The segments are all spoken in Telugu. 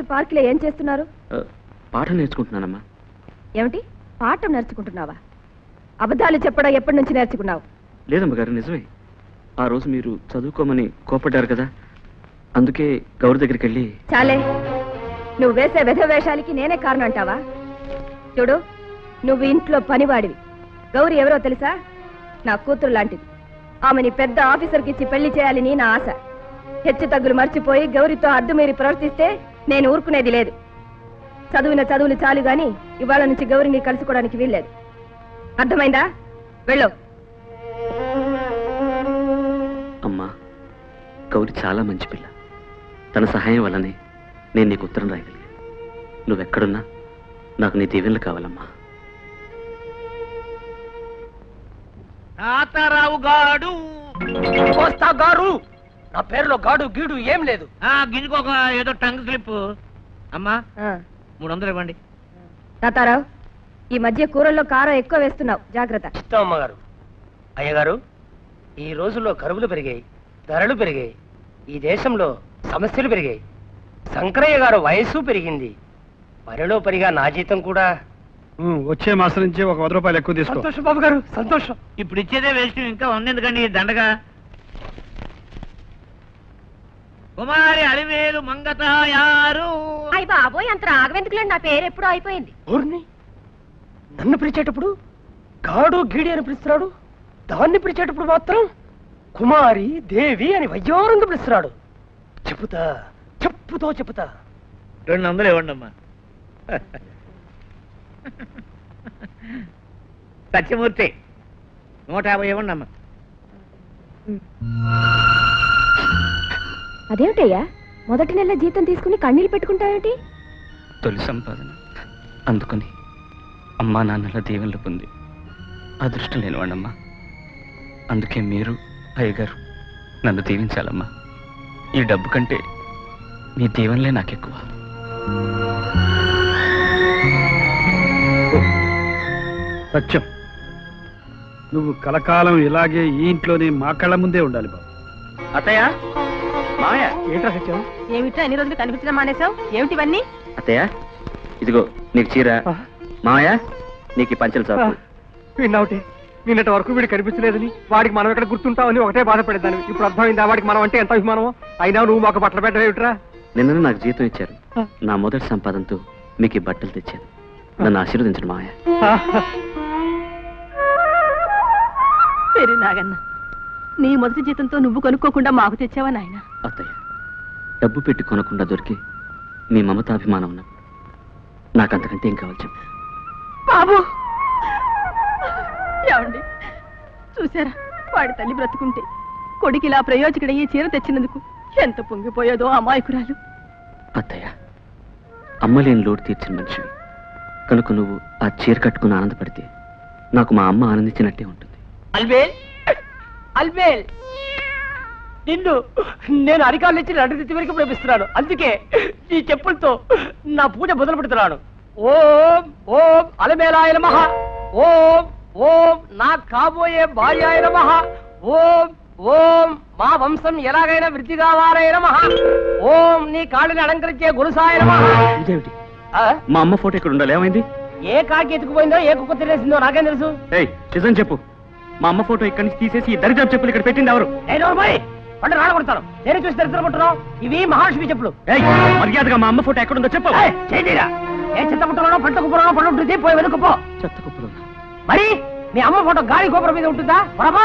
ఈ పార్కులో ఏం చేస్తున్నారు? పాఠం నేర్చుకుంటున్నానమ్మా. ఏమిటి? పాఠం నేర్చుకుంటున్నావా? అబద్ధాలు చెప్పడం ఎప్పటి నుంచి నేర్చుకున్నావు? లేదమ్మ గారు నిజమే. ఆ రోజు మీరు చదువుకోమని కోపడ్డారు కదా. అందుకే గౌరి దగ్గరికి వెళ్ళి చాలే. నువ్వు వేసే వెధ వేషాలకి నేనే కారణం అంటావా? చూడు నువ్వు ఇంట్లో పనివాడివి. గౌరి ఎవరో తెలుసా? నా కూతురు లాంటిది. ఆమెని పెద్ద ఆఫీసర్కి ఇచ్చి పెళ్ళి చేయాలని నా ఆశ. హెచ్చు తగ్గులు మర్చిపోయి గౌరితో అడ్డుమీరి ప్రవర్తిస్తే నేను ఊరుకునేది లేదు. చదివిన చదువులు చాలు గాని ఇవాళ నుంచి గౌరిని కలుసుకోవడానికి వీల్లేదు. అర్థమైందా? వెళ్ళు. అమ్మా గౌరి చాలా మంచి పిల్ల. తన సహాయం వల్లనే నేను నీకు ఉత్తరం రాయగలిగాను నువ్వెక్కడున్నా నాకు నీ దీవెనలు కావాలమ్మా. తాతారావు గాడు వస్తా గారు! నా పేరులో గాడు గీడు ఏం లేదు. ఆ గిన్నెకు ఒక ఏదో టంగ్ స్లిప్. అమ్మా మూడు వందలు ఇవ్వండి. తాతారావు ఈ మధ్య కూరల్లో కారం ఎక్కువ వేస్తున్నావు. జాగ్రత్త. ఇస్తాం అమ్మగారు అయ్యగారు ఈ రోజుల్లో కరువులు పెరిగాయి ధరలు పెరిగాయి ఈ దేశంలో సమస్యలు పెరిగాయి. శంకరయ్య గారు వయస్సు పెరిగింది. పనిలో పరిగా నా జీతం కూడా. వచ్చే మాసం నుంచి ఒక వంద రూపాయలు ఎక్కువ తీసుకో. సంతోషం బాబు గారు సంతోషం. ఇప్పుడు ఇచ్చేదే వేస్ట్ ఇంకా ఉంది ఎందుకండి ఈ దండగా? కుమారి అలివేలు మంగతాయారు అయ్య బాబోయ్ అంత రాగవెందుకులేండి నా పేరు ఎప్పుడో అయిపోయింది. ఊర్ని నన్ను పిలిచేటప్పుడు గాడు గీడి అని పిలుస్తున్నాడు. దాన్ని పిలిచేటప్పుడు మాత్రం కుమారి దేవి అని వయ్యారంగా పిలుస్తున్నాడు. చెప్పుతా చెప్పుతో చెప్పుతా. రెండు వందలు ఇవ్వండి అమ్మా. సత్యమూర్తి నూట యాభై ఇవ్వండి అమ్మా. అదేమిటయ్యా? మొదటి నెల జీతం తీసుకుని కన్నీళ్ళు పెట్టుకుంటావేంటి తొలి సంపాదన. అందుకని అమ్మా నాన్నల దీవెనలు పొంది అదృష్టం లేనివాడమ్మా అందుకే మీరు అయ్యగారు నన్ను దీవించాలమ్మా. ఈ డబ్బు కంటే మీ దీవెనలే నాకెక్కువ. సత్యం. నువ్వు కలకాలం ఇలాగే ఈ ఇంట్లోనే మా కళ్ళ ముందే ఉండాలి బాబు. అత్తయ్య మామయ్య ఏంట్రా సత్యం? ఏమిటో ఎన్ని రోజులు కనిపించడం మానేశావు? ఏమిటి ఇవన్నీ? అత్తయ్య ఇదిగో నీకు చీర. మామయ్య నీకు ఈ పంచల చాపు విన్నావుటే నిన్నటి వరకు వీడు కనిపించలేదని వాడికి మనం ఎక్కడ గుర్తుంటామని ఒకటే బాధపడేదాన్ని. ఇప్పుడు అర్థమైందా వాడికి మనం అంటే ఎంత అభిమానమో? అయినా నువ్వు మాకు బట్టలు పెట్టవేమిట్రా నిన్న నాకు జీతం ఇచ్చారు. నా మొదటి సంపాదనతో మీకు ఈ బట్టలు తెచ్చాను. నన్ను ఆశీర్వదించండి మామయ్య. పెరి నాగన్న నీ మొదటి జీతంతో నువ్వు కొనుక్కోకుండా మాకు తెచ్చావా నాయన? అత్తయ్య డబ్బు పెట్టి కొనకుండా దొరికి మీ మమతాభిమానం ఉన్నప్పుడు నాకంతకంటే ఏం కావాలి బాబు! ఏమండి? చూసారా వాడి తల్లి బ్రతుకుంటే కొడుకు ఇలా ప్రయోజకుడయ్యి చీర తెచ్చినందుకు ఎంత పొంగిపోయేదో అమాయకురాలు. అత్తయ్య అమ్మ లేని లోటు తీర్చిన మనిషివి. కనుక నువ్వు ఆ చీర కట్టుకుని ఆనందపడితే నాకు మా అమ్మ ఆనందించినట్టే ఉంటుంది. అల్బేల్ అల్బేల్ నిన్ను నేను అరికాలు ఇచ్చి రెండు తిత్తి వరకు ప్రేమిస్తున్నాను. అందుకే ఈ చెప్పులతో నా పూజ మొదలు పెడుతున్నాను. ఓం ఓం అలమేలాయ నమః. ఓం ఓం నా కాబోయే భార్యాయ నమః. ఓం ఓం మా వంశం ఎలాగైనా వృద్ధి కావాలయ నమః. ఓం నీ కాళ్ళని అలంకరించే గురుసాయ నమః. ఇదేమిటి? ఆ? మా అమ్మ ఫోటో ఇక్కడ ఉండాలి? ఏమైంది? ఏ కాకి ఎత్తుకుపోయిందో ఏ కుక్క తినేసిందో నాకేం తెలుసు? నిజం చెప్పు. మా అమ్మ ఫోటో ఇక్కడి నుంచి తీసేసి దరిద్రపు చెప్పులు ఇక్కడ పెట్టింది ఎవరు? పండు రాడగొడతాను నేను చూసి తెలుసుకుంటున్నావు ఇవి మహాలక్ష్మి చెప్పులు. మర్యాదగా మా అమ్మ ఫోటో ఎక్కడుందో చెప్పు. చేతిరా ఏ చెత్త పుట్టలోనో పంట కుప్పలోనో పండు ఉంటుంది పోయి వెనుకపో చెత్త కుప్పలు మరి మీ అమ్మ ఫోటో గాలి గోపురం మీద ఉంటుందా? పొరపా.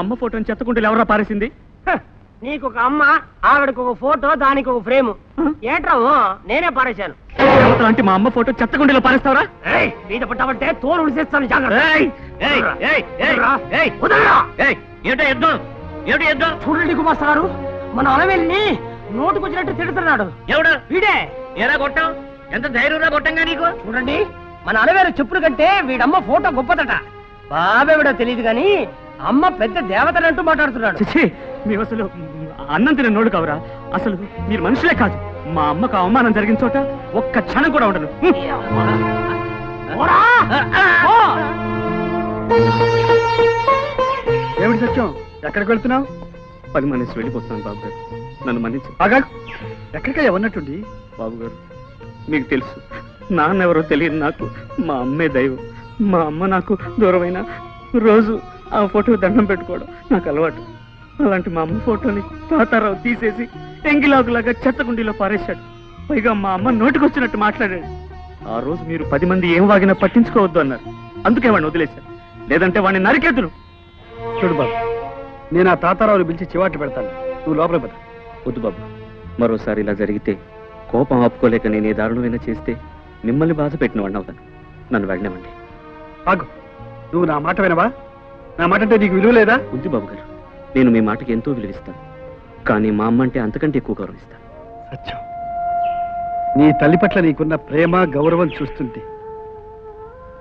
అమ్మ ఫోటోని చెత్తకుంటూ ఎవరా పారేసింది? నీకు ఒక అమ్మ ఆవిడకు ఒక ఫోటో దానికి ఒక ఫ్రేమ్ ఏట్రా ఓ, నేనే పారేశాను. అంటే మా అమ్మ ఫోటో చెత్తకుండీలో పారేస్తావరా? మీద పట్టామంటే తోలు ఉడిసేస్తాను ఏమిటో యుద్ధం ఏమిటి యుద్ధం చూడండి కుమార్ గారు మన అలవెల్ని నోటుకొచ్చినట్టు తిడుతున్నాడు. ఎవడు? వీడే. ఎలా కొట్టాం ఎంత ధైర్యంగా కొట్టంగా నీకు? చూడండి మన అలవేలు చెప్పులు కంటే వీడమ్మ ఫోటో గొప్పదట. బాబెవిడో తెలియదు గాని అమ్మ పెద్ద దేవతనంటూ మాట్లాడుతున్నాడు. చిచి మేము అసలు అన్నం తినే నోడు కావురా. అసలు మీరు మనుషులే కాదు. మా అమ్మకు అవమానం జరిగిన చోట ఒక్క క్షణం కూడా ఉండను! ఏమిటి సత్యం? ఎక్కడికి వెళ్తున్నావు? పని మనిషి వెళ్ళిపోతున్నాను బాబు గారు. నన్ను మన్నించు. బాగా ఎక్కడికయ్యా ఉన్నట్టుండి? బాబు గారు మీకు తెలుసు. నాన్న ఎవరో తెలియదు నాకు. మా అమ్మే దైవం. మా అమ్మ నాకు దూరమైన రోజు. ఆ ఫోటో దండం పెట్టుకోవడం నాకు అలవాటు. అలాంటి మా అమ్మ ఫోటోని తాతారావు తీసేసి ఎంగిలాగులాగా చెత్తకుండీలో పారేశాడు. పైగా మా అమ్మ నోటికొచ్చినట్టు మాట్లాడాడు. ఆ రోజు మీరు పది మంది ఏం వాగినా పట్టించుకోవద్దు అన్నారు. అందుకే వాడిని వదిలేశారు. లేదంటే వాడిని నరికేతులు చూడు బాబు నేను ఆ తాతారావుని పిలిచి చివాట్లు పెడతాను. నువ్వు లోపల పద. వద్దు బాబు. మరోసారి ఇలా జరిగితే కోపం ఆపుకోలేక నేను ఏ దారుణమైనా చేస్తే మిమ్మల్ని బాధ పెట్టిన వాడిని అవుతాను. నన్ను వెళ్ళనివ్వండి ఆగు. నువ్వు నా మాట వినవా? నా మాట అంటే నీకు విలువ లేదా? ఉంది బాబు గారు నేను మీ మాటకి ఎంతో విలువిస్తాను. కానీ మా అమ్మ అంటే అంతకంటే ఎక్కువ గౌరవిస్తాను సత్యం. నీ తల్లి పట్ల నీకున్న ప్రేమ గౌరవం చూస్తుంటే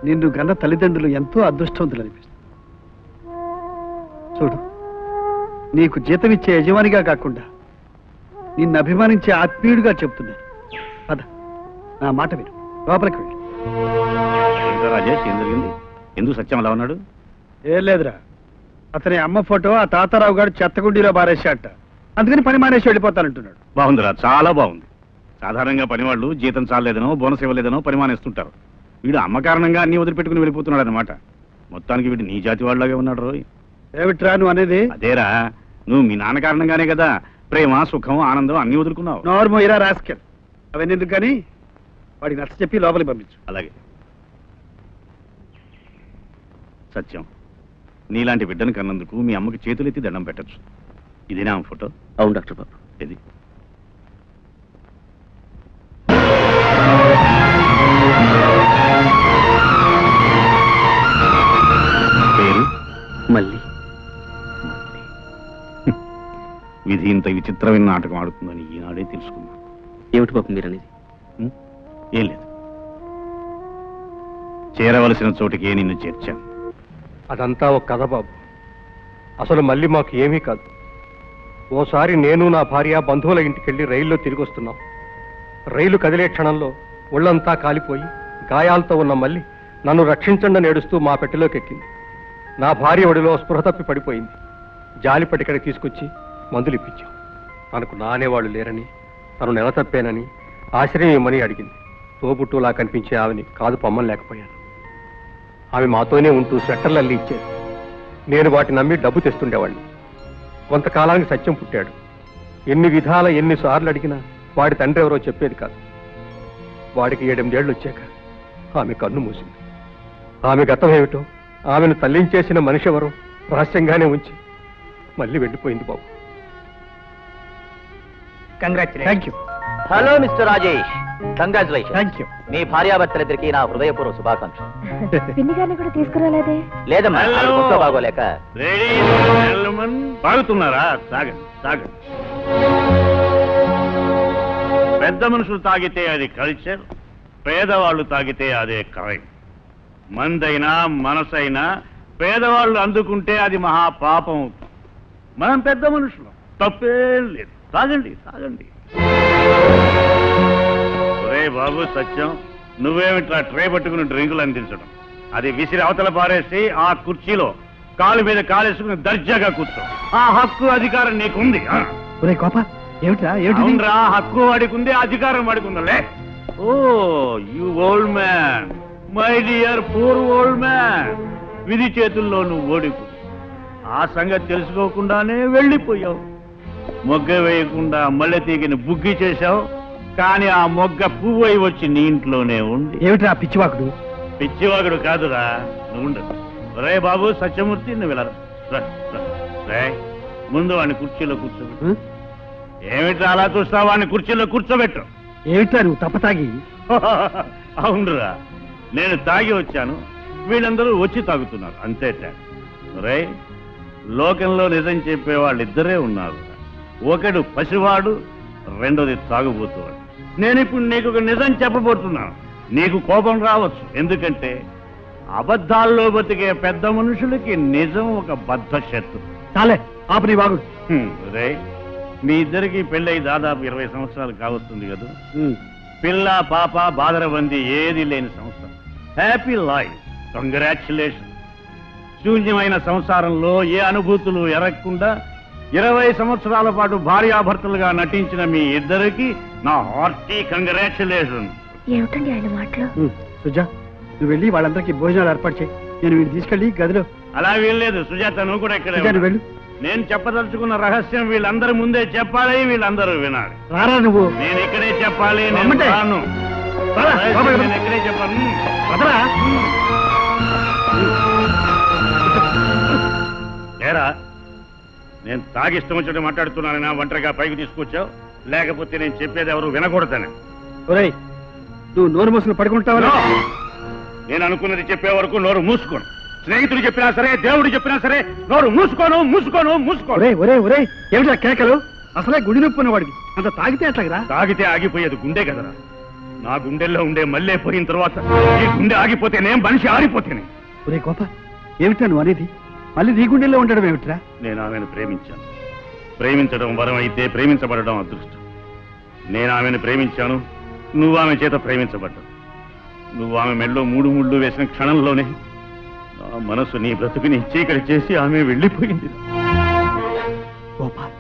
నిన్ను గన్న తల్లిదండ్రులు ఎంతో అదృష్టవంతులు అనిపిస్తుంది. చూడు నీకు జీతం ఇచ్చే యజమానిగా కాకుండా నిన్ను అభిమానించే ఆత్మీయుడిగా చెప్తున్నాను. పద నా మాట విను. లోపలికి వెళ్ళి. రాజేష్ ఏం జరిగింది? ఎందుకు సత్యం అలా ఉన్నాడు? ఏం లేదురా. అతని అమ్మ ఫోటో ఆ తాతారావు గారు చెత్తకుండీలో బారేశాట అందుకని పని మానేసి వెళ్ళిపోతానంటున్నాడు. బాగుందిరా చాలా బాగుంది. సాధారణంగా పనివాళ్ళు జీతం చాలేదనో బోనస్ ఇవ్వలేదనో పని మానేస్తుంటారు. వీడు అమ్మ కారణంగా అన్ని వదిలిపెట్టుకుని వెళ్ళిపోతున్నాడు అనమాట మొత్తానికి వీడు నీ జాతి వాళ్ళలాగే ఉన్నాడు రోయ్. ఏమిట్రా నువ్వు అనేది? అదేరా నువ్వు మీ నాన్న కారణంగానే కదా ప్రేమ సుఖం ఆనందం అన్ని వదులుకున్నావు. నోర్మో ఇరా రాస్కెల్. అవన్నీ ఎందుకు కానీ? వాడికి నచ్చ చెప్పి లోపలికి పంపించు. అలాగే. సత్యం. నీలాంటి బిడ్డను కన్నందుకు మీ అమ్మకి చేతులెత్తి దండం పెట్టచ్చు. ఇదేనా ఆమె ఫోటో. అవును డాక్టర్ బాబు. ఇది పేరు? మళ్ళీ విధి ఇంత విచిత్రమైన నాటకం ఆడుతుందని ఈనాడే తెలుసుకున్నా ఏమిటి బాబు మీరు అనేది? ఏం లేదు. చేరవలసిన చోటికే నిన్ను చేర్చాను. అదంతా ఒక కథ బాబు. అసలు మళ్ళీ మాకు ఏమీ కాదు. ఓసారి నేను నా భార్య బంధువుల ఇంటికెళ్ళి రైల్లో తిరిగి వస్తున్నాం రైలు కదిలే క్షణంలో ఒళ్ళంతా కాలిపోయి గాయాలతో ఉన్న మళ్ళీ నన్ను రక్షించండి నేడుస్తూ మా పెట్టెలోకి ఎక్కింది నా భార్య ఒడిలో స్పృహ తప్పి పడిపోయింది. జాలిపట్టి ఇక్కడికి తీసుకొచ్చి మందులు ఇప్పించాం. తనకు నానేవాళ్ళు లేరని తను నెల తప్పానని ఆశ్రయం ఇమ్మని అడిగింది. తోబుట్టులా కనిపించే ఆమెని కాదు పొమ్మని లేకపోయాను. ఆమె మాతోనే ఉంటూ స్వెట్టర్లు అల్లి ఇచ్చేది. నేను వాటిని నమ్మి డబ్బు తెస్తుండేవాడిని కొంతకాలానికి సత్యం పుట్టాడు. ఎన్ని విధాల ఎన్నిసార్లు అడిగినా వాడి తండ్రి ఎవరో చెప్పేది కాదు. వాడికి ఏడెనిమిదేళ్ళు వచ్చాక ఆమె కన్ను మూసింది. ఆమె గతం ఏమిటో ఆమెను తల్లించేసిన మనిషి ఎవరో రహస్యంగానే ఉంచి మళ్ళీ వెళ్ళిపోయింది బాబు. Thank you hello mister Rajesh congratulation thank you మీ భార్యాభర్తలిద్దరికి నా హృదయపూర్వ శుభాకాంక్షలు. పిన్ని గారిని కూడా తీసుకురాలేదే? లేదమ్మా Hello. ఆవిడ ఒంట్లో బాగోలేక. తాగుతున్నారా తాగండి తాగండి పెద్ద మనుషులు తాగితే అది కల్చర్ పేదవాళ్ళు తాగితే అదే క్రైమ్ మందైనా మనసైనా పేదవాళ్ళు అందుకుంటే అది మహా పాపం అవుతుంది మనం పెద్ద మనుషులు. తప్పేం లేదు. తాగండి తాగండి ఒరే బాబు సత్యం. నువ్వేమిట్లా ట్రే పట్టుకుని డ్రింకులు అందించడం అది విసిరి అవతల పారేసి ఆ కుర్చీలో కాలు మీద కాలేసుకుని దర్జాగా కూర్చో. ఆ హక్కు అధికారం నీకుంది ఆ. ఒరే కోప ఏమిట్రా ఏమిటి అవునరా హక్కు వాడికుంది అధికారం వాడికుందలే ఓ you old man. My dear poor old man. విధి చేతుల్లో నువ్వు ఓడిపో. ఆ సంగతి తెలుసుకోకుండానే వెళ్ళిపోయావు. మొగ్గ వేయకుండా మల్లె తీగని బుగ్గి చేశావు. కానీ ఆ మొగ్గ పువ్వు అయి వచ్చి నీ ఇంట్లోనే ఉంది ఏమిట్రా పిచ్చివాకుడు? పిచ్చివాగుడు కాదురా నువ్వు ఉండు. రే బాబు సత్యమూర్తి నువ్వు వెళ్ళరా రా, రా. రే ముందు వాడిని కుర్చీలో కూర్చోబెట్టు. హ్మ్? ఏమిట్రా అలా చూస్తావు? వాడిని కుర్చీలో కూర్చోబెట్టు. ఏమిట్రా నువ్వు తప్పతాగి? అవునురా నేను తాగి వచ్చాను. వీళ్ళందరూ వచ్చి తాగుతున్నారు. అంతే తేడా. రే లోకంలో నిజం చెప్పే వాళ్ళిద్దరే ఉన్నారు. ఒకడు పసివాడు రెండోది తాగుబోతువాడు. నేను ఇప్పుడు నీకు ఒక నిజం చెప్పబోతున్నాను. నీకు కోపం రావచ్చు. ఎందుకంటే అబద్ధాల్లో బతికే పెద్ద మనుషులకి నిజం ఒక బద్ధ శత్రు చాలే ఆపు నీ వాగుడు హ్మ్, రేయ్, మీ ఇద్దరికి పెళ్ళై దాదాపు ఇరవై సంవత్సరాలు కావస్తుంది కదా. పిల్ల పాప బాదరబంది ఏది లేని సంవత్సరం. హ్యాపీ లైఫ్ కంగ్రాచులేషన్ శూన్యమైన సంసారంలో ఏ అనుభూతులు ఎరగకుండా ఇరవై సంవత్సరాల పాటు భార్యాభర్తలుగా నటించిన మీ ఇద్దరికి నా హార్టీ కంగ్రాచులేషన్ ఏమిటండి ఆయన మాటలు. సుజా నువ్వు వెళ్ళి వాళ్ళందరికీ భోజనాలు ఏర్పాటు చేయి. నేను వీడిని తీసుకెళ్ళి గదిలో అలా వీల్లేదు సుజాత నువ్వు కూడా ఇక్కడే. వెళ్ళు. నేను చెప్పదలుచుకున్న రహస్యం వీళ్ళందరి ముందే చెప్పాలి వీళ్ళందరూ వినాలి. రారా నువ్వు? నేను ఇక్కడే చెప్పాలి నేను? రాను. ఇక్కడే చెప్పాను లేరా? నేను తాగిష్టం వచ్చినట్టు మాట్లాడుతున్నానైనా ఒంటరిగా పైకి తీసుకొచ్చావు? లేకపోతే నేను చెప్పేది ఎవరు వినకూడదని. ఒరేయ్ నువ్వు నోరు మూసుకుని పడుకుంటావా! నేను అనుకున్నది చెప్పే వరకు నోరు మూసుకోను. స్నేహితుడు చెప్పినా సరే దేవుడు చెప్పినా సరే నోరు మూసుకోను మూసుకోను మూసుకోను. ఒరే ఒరే ఒరే ఏమిటా కేకలు? అసలే గుడి నొప్పి ఉన్నవాడికి అంత తాగితే ఎట్లాగరా? తాగితే ఆగిపోయేది గుండె కదరా. నా గుండెల్లో ఉండే మల్లె పోయిన తర్వాత ఈ గుండె ఆగిపోతేనే మనిషి ఆరిపోతేనే. ఒరే గోప ఏమిటా నువ్వు అనేది? మళ్ళీ నీ గుండెల్లో ఉండడం ఏమిట్రా? నేను ఆమెను ప్రేమించాను. ప్రేమించడం వరం అయితే ప్రేమించబడడం అదృష్టం. నేను ఆమెను ప్రేమించాను నువ్వు ఆమె చేత ప్రేమించబడ్డావు. నువ్వు ఆమె మెళ్ళలో మూడు ముళ్ళు వేసిన క్షణంలోనే నా మనసు నీ బ్రతుకుని చీకటి చేసి ఆమె వెళ్ళిపోయింది. గోపాల్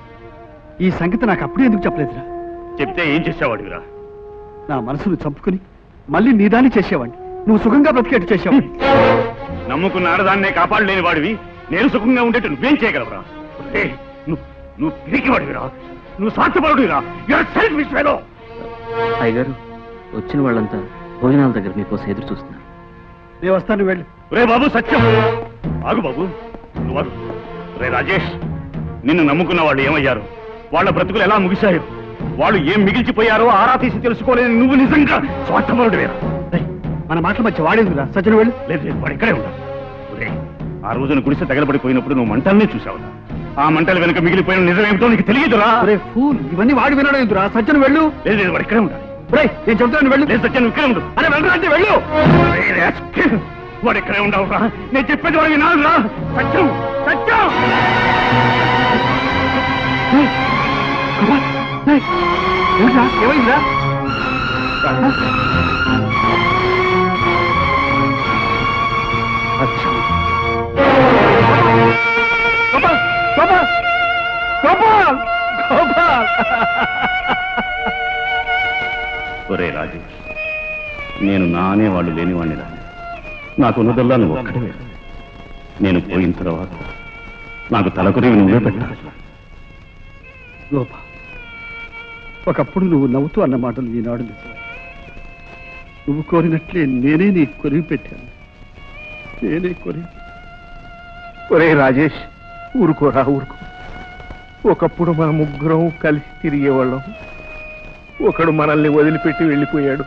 ఈ సంగతి నాకు అప్పుడే ఎందుకు చెప్పలేదురా? చెప్తే ఏం చేసేవాడివిరా? నా మనసును చంపుకుని మళ్ళీ నీదాన్ని చేసేవాడిని. నువ్వు సుఖంగా బ్రతికేట్టు చేసేవాడిని నమ్ముకున్న ఆడదాన్నే కాపాడలేని వాడివి. నేను సుఖంగా ఉండేట్టు నువ్వేం చేయగలవురా? నువ్వు నువ్వు పిరికివాడివిరా. నువ్వు ఫెలో అయ్యగారు వచ్చిన వాళ్ళంతా భోజనాల దగ్గర మీకోసం ఎదురు చూస్తున్నారు. నేను వస్తాను వెళ్ళు. రే బాబు సత్యం. ఆగు బాబు నువ్వు. రే రాజేష్ నిన్ను నమ్ముకున్న వాళ్ళు ఏమయ్యారు? వాళ్ళ బ్రతుకులు ఎలా ముగిశారు వాళ్ళు ఏం మిగిల్చిపోయారో ఆరా తీసి తెలుసుకోలేని నువ్వు నిజంగా స్వార్థపరుడు వేరా రేయ్, మన మాటల మధ్య వాడేందుకురా? సజ్జన వెళ్ళు. లేదు లేదు వాడు ఇక్కడే ఉండాలి. ఆ రోజున గుడిసె తగలబడిపోయినప్పుడు నువ్వు మంటల్నే చూసావు ఆ మంటల వెనుక మిగిలిపోయిన నిజమేమిటో నీకు తెలియదురా? ఒరే ఫూల్ ఇవన్నీ వాడి వినడం ఎందుకురా? సజ్జన వెళ్ళు. లేదు లేదు వాడు ఇక్కడే ఉండాలి. నేను చెప్తాను వెళ్ళు. లేదు నువ్వు ఇక్కడే ఉండు. అరే వెళ్ళరా అంటే వెళ్ళు. వాడు ఇక్కడే ఉండవురా. నేను చెప్పేది వాడు వినాలిరా సత్యం సత్యం? ఏమైందిరా? ఒరే రాజు నేను నా అనేవాళ్ళు లేనివాడిని రా. నాకు ఉన్నదల్లా నువ్వు ఒక్కడే నేను పోయిన తర్వాత నాకు తలకుని నువ్వే పెట్టాలి. లోప ఒకప్పుడు నువ్వు నవ్వుతూ అన్న మాటలు ఈనాడు నువ్వు కోరినట్లే నేనే నీ కొరివి పెట్టాను. నేనే కొరి ఒరే రాజేష్ ఊరుకోరా ఊరుకో. ఒకప్పుడు మన ముగ్గురం కలిసి తిరిగేవాళ్ళం. ఒకడు మనల్ని వదిలిపెట్టి వెళ్ళిపోయాడు.